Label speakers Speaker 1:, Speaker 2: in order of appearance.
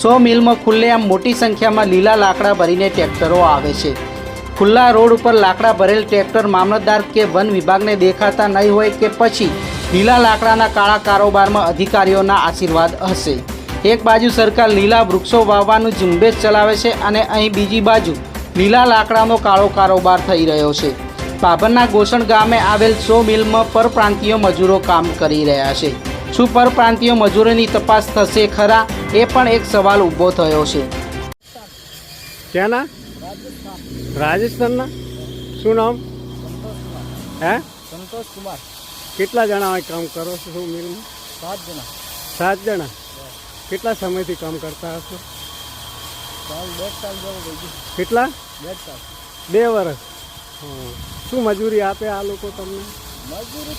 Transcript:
Speaker 1: સો મિલમાં ખુલ્લેઆમ મોટી સંખ્યામાં લીલા લાકડા ભરીને ટ્રેક્ટરો આવે છે. ખુલ્લા રોડ ઉપર લાકડા ભરેલ ટ્રેક્ટર મામલતદાર કે વન વિભાગને દેખાતા નહીં હોય કે પછી લીલા લાકડાના કાળા કારોબારમાં અધિકારીઓના આશીર્વાદ હશે. એક બાજુ સરકાર લીલા વૃક્ષો વાવવાનું ઝુંબેશ ચલાવે છે અને અહીં બીજી બાજુ લીલા લાકડાનો કાળો કારોબાર થઈ રહ્યો છે. બાભરના ગોસણ ગામે આવેલ સો મિલમાં પરપ્રાંતીય મજૂરો કામ કરી રહ્યા છે. શું પરપ્રાંતીય મજૂરોની તપાસ થશે ખરા? એ પણ એક સવાલ ઊભો થયો છે.
Speaker 2: ક્યાંના? રાજસ્થાનના? શું નામ? હે?
Speaker 3: સંતોષ કુમાર
Speaker 2: કેટલા જણા કામ કરો છો શું મિલમાં?
Speaker 3: સાત જણા.
Speaker 2: સાત જણા? કેટલા સમયથી કામ કરતા હશો? કેટલા? બે વર્ષ હં. શું મજૂરી આપે આ લોકો તમને?
Speaker 3: મજૂરી